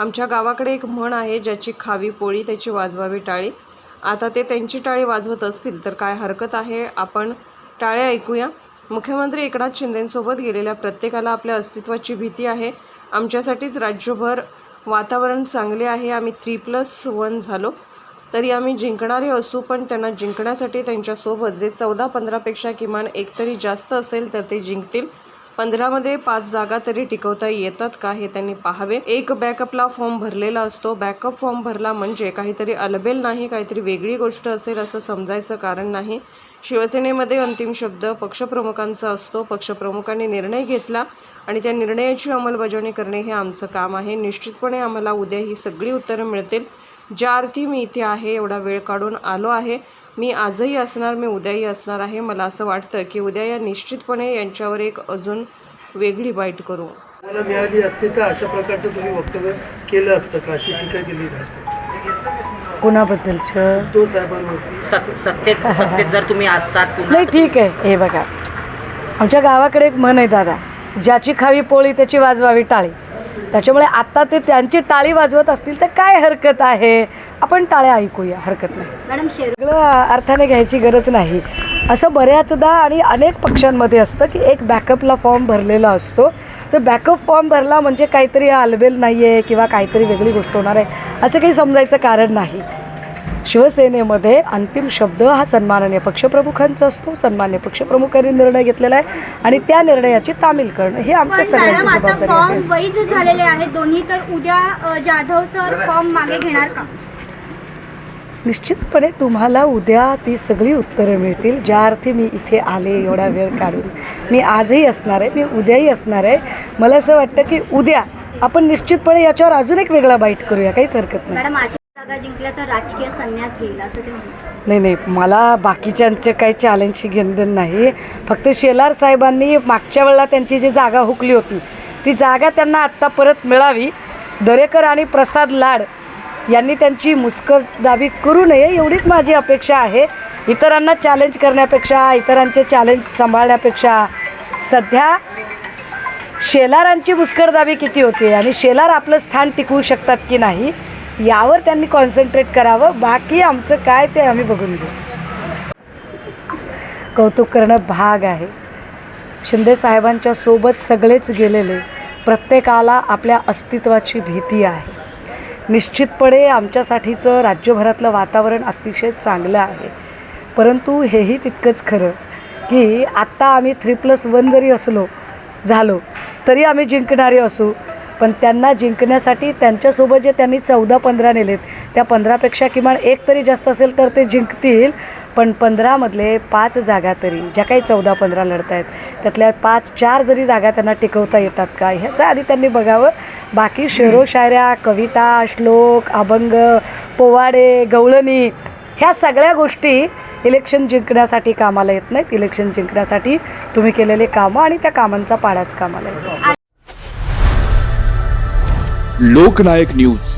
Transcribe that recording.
आमच्या गावाकडे एक म्हण आहे ज्याची खावी पोळी त्याची वाजवावी टाळी. आता ते त्यांची टाळी वाजवत असतील तर काय हरकत आहे? आपण टाळ्या ऐकूया. मुख्यमंत्री एकनाथ शिंदेंसोबत गेलेल्या प्रत्येकाला आपल्या अस्तित्वाची भीती आहे. आमच्यासाठीच राज्यभर वातावरण चांगले आहे. आम्ही थ्री प्लस वन झालो. तरी आम्ही जिंकणारे असू पण त्यांना जिंकण्यासाठी त्यांच्यासोबत जे चौदा पंधरापेक्षा किमान एक तरी जास्त असेल तर ते जिंकतील. पंधरामध्ये पाच जागा तरी टिकवता येतात का हे त्यांनी पाहावे. एक बॅकअपला फॉर्म भरलेला असतो. बॅकअप फॉर्म भरला म्हणजे काहीतरी अलबेल नाही काहीतरी वेगळी गोष्ट असेल असं समजायचं कारण नाही. शिवसेनेमध्ये अंतिम शब्द पक्षप्रमुखांचा असतो. पक्षप्रमुखांनी निर्णय घेतला आणि त्या निर्णयाची अंमलबजावणी करणे हे आमचं काम आहे. निश्चितपणे आम्हाला उद्या ही सगळी उत्तरं मिळतील. ज्या अर्थी मी इथे आहे एवढा वेळ काढून आलो आहे. मी आजही असणार मी उद्याही असणार आहे. मला असं वाटतं की उद्या या निश्चितपणे यांच्यावर एक अजून वेगळी बाईट करू. मला मिळाली असते तर अशा प्रकारचं तुम्ही वक्तव्य केलं असतं का? अशी टीका केली असते. कुणाबद्दलचं? उद्धव साहेबांवरती. सत- सत्तेत सत्तेत जर तुम्ही असतात पुन्हा नाही ठीक आहे. हे बघा. आमच्या गावाकडे एक म्हण आहे दादा. ज्याची खावी पोळी त्याची वाजवावी टाळी. त्याच्यामुळे आत्ता ते त्यांची टाळी वाजवत असतील तर काय हरकत आहे? आपण टाळ्या ऐकूया हरकत नाही. मॅडम शेर वेगळं अर्थाने घ्यायची गरज नाही. असं बऱ्याचदा आणि अनेक पक्षांमध्ये असतं की एक बॅकअपला फॉर्म भरलेला असतो. तर बॅकअप फॉर्म भरला म्हणजे काहीतरी आलबेल नाही आहे किंवा काहीतरी वेगळी गोष्ट होणार आहे. असं काही समजायचं कारण नाही. शिवसेनेमध्ये अंतिम शब्द हा सन्माननीय पक्षप्रमुखांचा असतो. सन्मान्य पक्षप्रमुखांनी निर्णय घेतलेला आहे आणि त्या निर्णयाची तामील करणं हे आमच्या सगळ्यांची जबाबदारी आहे. वैध झालेले आहेत. दोन्ही तर उद्या अ, जाधव सर फॉर्म मागे घेणार का? निश्चितपणे तुम्हाला उद्या ती सगळी उत्तरं मिळतील. ज्या अर्थी मी इथे आले एवढा वेळ काढून. मी आजही असणार आहे. मी उद्याही असणार आहे. मला असं वाटतं की उद्या आपण निश्चितपणे याच्यावर अजून एक वेगळा बाईट करूया. काहीच हरकत नाही. मॅडम जागा जिंकल्या तर राजकीय संन्यास घेईल असं ते म्हणतात. नाही नाही मला बाकीच्यांचं काही चॅलेंजशी घेणं नाही. फक्त शेलार साहेबांनी मागच्या वेळेला त्यांची जी जागा हुकली होती ती जागा त्यांना आत्ता परत मिळावी. दरेकर आणि प्रसाद लाड यांनी त्यांची मुस्कदाबी करू नये एवढीच माझी अपेक्षा आहे. इतरांना चॅलेंज करण्यापेक्षा इतरांचे चॅलेंज सांभाळण्यापेक्षा सध्या शेलारांची मुस्कटदाबी किती होते आणि शेलार आपलं स्थान टिकवू शकतात की नाही यावर त्यांनी कॉन्सन्ट्रेट करावं. बाकी आमचं काय ते आम्ही बघून घेऊ. कौतुक करणं भाग आहे. शिंदे साहेबांच्या सोबत सगळेच गेलेले प्रत्येकाला आपल्या अस्तित्वाची भीती आहे. निश्चितपणे आमच्यासाठीचं राज्यभरातलं वातावरण अतिशय चांगलं आहे. परंतु हेही तितकंच खरं की आत्ता आम्ही थ्री प्लस वन जरी असलो झालो तरी आम्ही जिंकणारे असू पण त्यांना जिंकण्यासाठी त्यांच्यासोबत जे त्यांनी चौदा पंधरा नेलेत त्या पंधरापेक्षा किमान एक तरी जास्त असेल तर ते जिंकतील. पण पंधरामधले पाच जागा तरी ज्या काही चौदा पंधरा लढत आहेत त्यातल्या पाच चार जरी जागा त्यांना टिकवता येतात का ह्याचं आधी त्यांनी बघावं. बाकी शेरो शायऱ्या कविता श्लोक अभंग पोवाडे गवळणी ह्या सगळ्या गोष्टी इलेक्शन जिंकण्यासाठी कामाला येत नाहीत. इलेक्शन जिंकण्यासाठी तुम्ही केलेले कामं आणि त्या कामांचा पाडाच कामाला येतो. लोकनायक न्यूज.